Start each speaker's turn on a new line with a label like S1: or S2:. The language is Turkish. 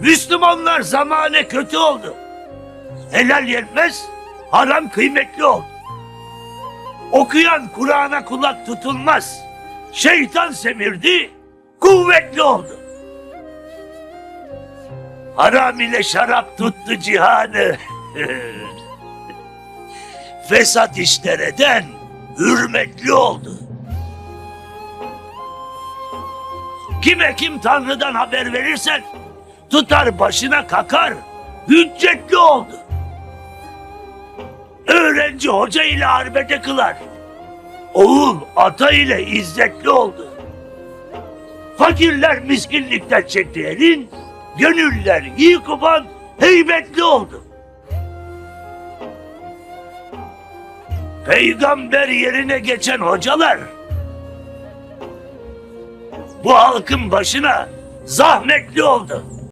S1: Müslümanlar zamane kötü oldu. Helal yenmez, haram kıymetli oldu. Okuyan Kur'an'a kulak tutulmaz. Şeytan semirdi, kuvvetli oldu. Haram ile şarap tuttu cihanı. Fesat işler eden hürmetli oldu. Kime kim Tanrı'dan haber verirsen tutar başına kakar, hüccetli oldu. Öğrenci hoca ile arbede kılar. Oğul ata ile izzetli oldu. Fakirler miskinlikten çekti elin, gönüller yıkıban heybetli oldu. Peygamber yerine geçen hocalar bu halkın başına zahmetli oldu.